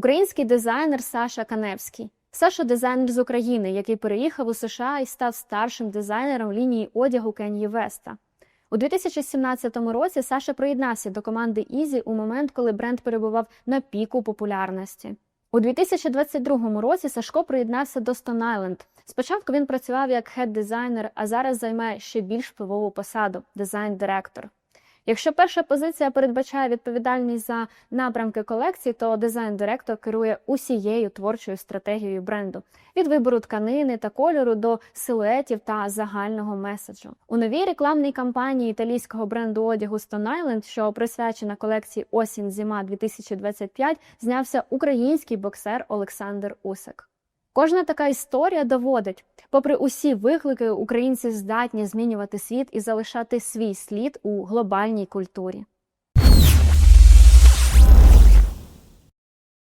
Український дизайнер Саша Каневський. Саша дизайнер з України, який переїхав у США і став старшим дизайнером лінії одягу Кенії Веста. У 2017 році Саша приєднався до команди Ізі у момент, коли бренд перебував на піку популярності. У 2022 році Сашко приєднався до Stone Island. Спочатку він працював як хед-дизайнер, а зараз займає ще більш впливову посаду дизайн-директор. Якщо перша позиція передбачає відповідальність за напрямки колекції, то дизайн-директор керує усією творчою стратегією бренду від вибору тканини та кольору до силуетів та загального меседжу. У новій рекламній кампанії італійського бренду одягу Stone Island, що присвячена колекції Осінь Зима 2025, знявся український боксер Олександр Усик. Кожна така історія доводить, попри усі виклики, українці здатні змінювати світ і залишати свій слід у глобальній культурі.